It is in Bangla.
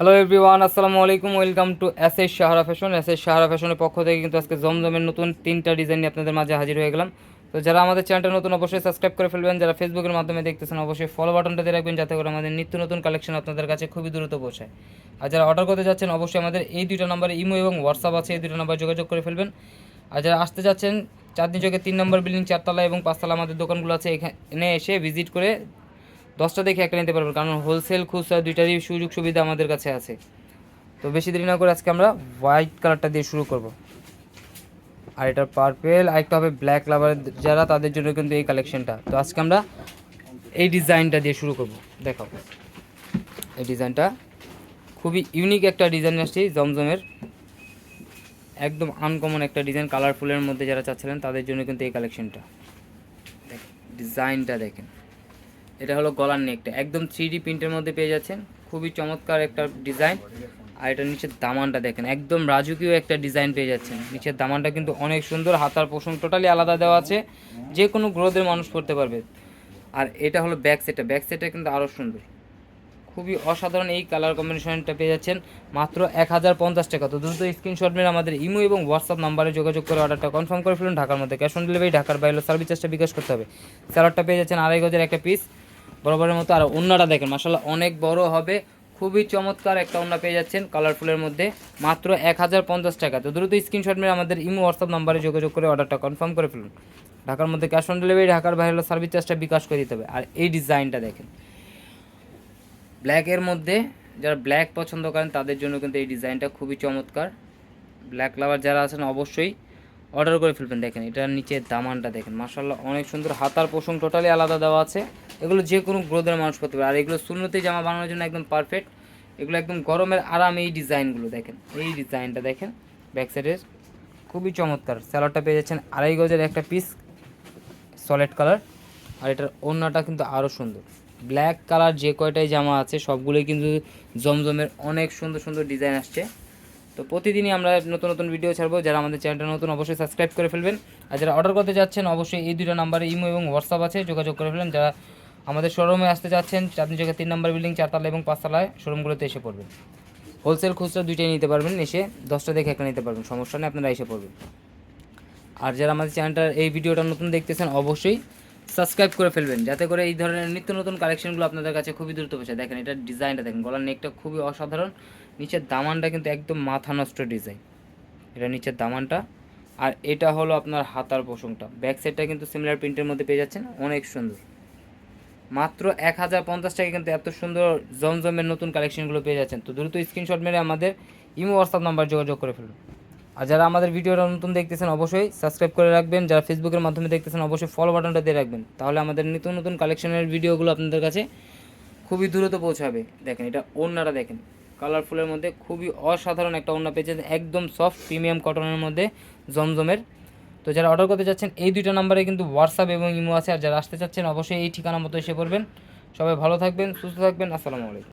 হ্যালো এভরিওয়ান আসসালামু আলাইকুম welcome to S S Sahara fashion S S Sahara ফ্যাশনের পক্ষ থেকে কিন্তু আজকে জমজমের নতুন তিনটা ডিজাইন নিয়ে আপনাদের মাঝে হাজির হয়ে গেলাম। তো যারা আমাদের চ্যানেলটা নতুন, অবশ্যই সাবস্ক্রাইব করে ফেলবেন। যারা ফেসবুকের মাধ্যমে দেখতেছেন, অবশ্যই ফলো বাটনটা দিয়ে রাখবেন যাতে করে আমাদের নিত্য নতুন কালেকশন আপনাদের কাছে খুবই দ্রুত পৌঁছায়। আর যারা অর্ডার করতে যাচ্ছেন, অবশ্যই আমাদের এই দুটো নাম্বারে ইমো এবং হোয়াটসঅ্যাপ আছে, এই দুটো নাম্বার যোগাযোগ করে ফেলবেন। আর যারা আসতে যাচ্ছেন, চাঁদনি চোখে তিন নম্বর বিল্ডিং চারতলা এবং পাঁচতলা আমাদের দোকানগুলো আছে, এখানে এসে ভিজিট করে দশটা দেখে একটা নিতে পারবেন কারণ হোলসেল খুচরা দুইটারই সুযোগ সুবিধা আমাদের কাছে আছে। তো বেশি দেরি না করে আজকে আমরা হোয়াইট কালারটা দিয়ে শুরু করব। আর এটা পার্পেল আরেকটা হবে ব্ল্যাক লাভার যারা, তাদের জন্য কিন্তু এই কালেকশনটা তো আজকে আমরা এই ডিজাইনটা দিয়ে শুরু করব। দেখাও। এই ডিজাইনটা খুবই ইউনিক একটা ডিজাইন আসছে, জমজমের একদম আনকমন একটা ডিজাইন কালারফুলের মধ্যে যারা চাচ্ছিলেন, তাদের জন্য কিন্তু এই কালেকশনটা ডিজাইনটা দেখেন। এটা হলো গলার নেকটা একদম থ্রি প্রিন্টের মধ্যে পেয়ে যাচ্ছেন। খুবই চমৎকার একটা ডিজাইন আর এটা নিচের দামানটা দেখেন, একদম রাজকীয় একটা ডিজাইন পেয়ে যাচ্ছেন। নিচের দামানটা কিন্তু অনেক সুন্দর হাতার পোষণ টোটালি আলাদা দেওয়া আছে। যে কোনো গ্রোথের মানুষ করতে পারবে। আর এটা হলো ব্যাক সেটটা ব্যাক সেটটা কিন্তু আরও সুন্দর। খুবই অসাধারণ এই কালার কম্বিনেশনটা পেয়ে যাচ্ছেন। মাত্র এক হাজার পঞ্চাশ টাকা। তো দ্রুত স্ক্রিনশট মেরে আমাদের ইমো এবং হোয়াটসঅ্যাপ নাম্বারে যোগাযোগ করে অর্ডারটা কনফার্ম করে ফেলুন। ঢাকার মধ্যে ক্যাশ অন ডেলিভারি ঢাকার বাইরে সার্ভিস চার্জটা বিকাশ করতে হবে। স্যালাডটা পেয়ে যাচ্ছেন আড়াই গজের একটা পিস বরাবরের মতো আর অন্যটা দেখেন মাসাল্লাহ অনেক বড় হবে। খুবই চমৎকার একটা ওন্না পেয়ে যাচ্ছেন কালারফুলের মধ্যে। মাত্র এক হাজার পঞ্চাশ টাকা। তো দ্রুত স্ক্রিনশট মেরে আমাদের ইমো হোয়াটসঅ্যাপ নাম্বারে যোগাযোগ করে অর্ডারটা কনফার্ম করে ফেলুন। ঢাকার মধ্যে ক্যাশ অন ডেলিভারি ঢাকার বাইরে সার্ভিস চার্জটা বিকাশ করে দিতে হবে। আর এই ডিজাইনটা দেখেন। ব্ল্যাকের মধ্যে যারা ব্ল্যাক পছন্দ করেন, তাদের জন্য কিন্তু এই ডিজাইনটা খুবই চমৎকার। ব্ল্যাক লাভার যারা আছেন, অবশ্যই অর্ডার করে ফেলবেন। দেখেন, এটার নিচে দামানটা দেখেন। মার্শাল্লাহ অনেক সুন্দর হাতার পোষণ টোটালি আলাদা দেওয়া আছে। এগুলো যে কোনো গ্রোথের মানুষ করতে পারে। আর এগুলো শূন্যতে জামা বানানোর জন্য একদম পারফেক্ট এগুলো একদম গরমের আরাম এই ডিজাইনগুলো দেখেন। এই ডিজাইনটা দেখেন ব্যাক সাইডের খুবই চমৎকার। স্যালাডটা পেয়ে যাচ্ছেন আড়াই গজের একটা পিস সলিড কালার আর এটার ওড়নাটা কিন্তু আরও সুন্দর। ব্ল্যাক কালার যে কয়টাই জামা আছে, সবগুলোই কিন্তু জমজমের অনেক সুন্দর সুন্দর ডিজাইন আসছে। তো প্রতিদিনই আমরা নতুন নতুন ভিডিও ছাড়বো। যারা আমাদের চ্যানেলটা নতুন, অবশ্যই সাবস্ক্রাইব করে ফেলবেন। আর যারা অর্ডার করতে যাচ্ছেন, অবশ্যই এই দুটো নাম্বারে ইমো এবং হোয়াটসঅ্যাপ আছে, যোগাযোগ করে ফেলেন যারা আমাদের শোরুমে আসতে যাচ্ছেন চাঁদনি চোখে তিন নম্বর বিল্ডিং চারতলা এবং পাঁচতলায় শোরুমগুলোতে এসে পড়বেন। হোলসেল খুচরা দুইটাই নিতে পারবেন, এসে দশটা দেখে একটা নিতে পারবেন, সমস্যা নেই, আপনারা এসে পড়বেন। আর যারা আমাদের চ্যানেলটার এই ভিডিওটা নতুন দেখতেছেন, অবশ্যই সাবস্ক্রাইব করে ফেলবেন, যাতে করে এই ধরনের নিত্য নতুন কালেকশনগুলো আপনাদের কাছে খুবই দ্রুত পৌঁছায়। দেখেন, এটার ডিজাইনটা দেখেন, গলার নেকটা খুবই অসাধারণ, নিচের দামানটা কিন্তু একদম মাথা নষ্ট ডিজাইন এটা নিচের দামানটা, আর এটা হলো আপনার হাতার পোষণটা ব্যাক সাইডটা কিন্তু সিমিলার প্রিন্টের মধ্যে পেয়ে যাচ্ছেন, অনেক সুন্দর। মাত্র এক হাজার পঞ্চাশ টাকা কিন্তু এত সুন্দর জমজমের নতুন কালেকশনগুলো পেয়ে যাচ্ছেন। তো দ্রুত স্ক্রিনশট মেরে আমাদের ইমো হোয়াটসঅ্যাপ নাম্বার যোগাযোগ করে ফেলুন। আর যারা আমাদের ভিডিওটা নতুন দেখতেছেন, অবশ্যই সাবস্ক্রাইব করে রাখবেন। যারা ফেসবুকের মাধ্যমে দেখতেছেন, অবশ্যই ফলো বাটনটা দিয়ে রাখবেন। তাহলে আমাদের নিত্য নতুন কালেকশনের ভিডিওগুলো আপনাদের কাছে খুবই দ্রুত পৌঁছাবে। দেখেন, এটা ওড়নাটা দেখেন। কালারফুলের মধ্যে খুবই অসাধারণ একটা ওড়না পেয়েছেন একদম সফট প্রিমিয়াম কটনের মধ্যে জমজমের তো যারা অর্ডার করতে চাচ্ছেন, এই দুইটা নাম্বারে কিন্তু হোয়াটসঅ্যাপ এবং ইমো আছে। আর যারা আসতে চাচ্ছেন, অবশ্যই এই ঠিকানা মতো এসে পড়বেন। সবাই ভালো থাকবেন, সুস্থ থাকবেন। আসসালামু আলাইকুম।